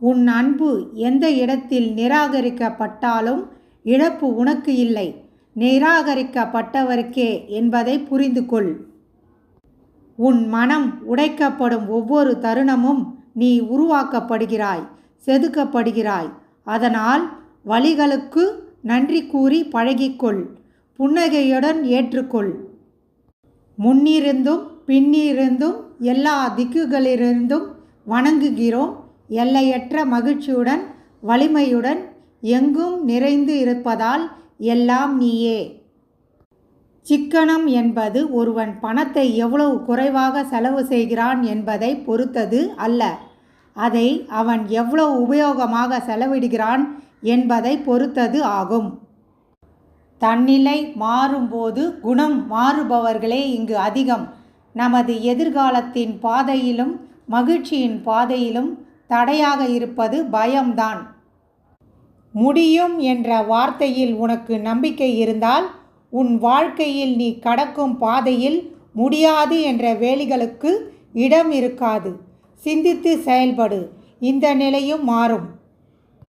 உன் அன்பு எந்த இடத்தில் நிராகரிக்கப்பட்டாலும் இழப்பு உனக்கு இல்லை. நிராகரிக்கப்பட்டவருக்கே என்பதை புரிந்து கொள் உன் மனம் உடைக்கப்படும் ஒவ்வொரு தருணமும் நீ உருவாக்கப்படுகிறாய் செதுக்கப்படுகிறாய். அதனால் வழிகளுக்கு நன்றி கூறி பழகிக்கொள். புன்னகையுடன் ஏற்றுக்கொள். முன்னிருந்தும் பின்னிருந்தும் எல்லா திக்குகளிலிருந்தும் வணங்குகிறோம். எல்லையற்ற மகிழ்ச்சியுடன் வலிமையுடன் எங்கும் நிறைந்து இருப்பதால் எல்லாம் நீயே. சிக்கனம் என்பது ஒருவன் பணத்தை எவ்வளவு குறைவாக செலவு செய்கிறான் என்பதை பொறுத்தது அல்ல. அதை அவன் எவ்வளவு உபயோகமாக செலவிடுகிறான் என்பதை பொறுத்தது ஆகும். தன்னிலை மாறும்போது குணம் மாறுபவர்களே இங்கு அதிகம். நமது எதிர்காலத்தின் பாதையிலும் மகிழ்ச்சியின் பாதையிலும் தடையாக இருப்பது பயம்தான். முடியும் என்ற வார்த்தையில் உனக்கு நம்பிக்கை இருந்தால் உன் வாழ்க்கையில் நீ கடக்கும் பாதையில் முடியாது என்ற வேலிகளுக்கு இடம் இருக்காது. சிந்தித்து செயல்படு. இந்த நிலையும் மாறும்.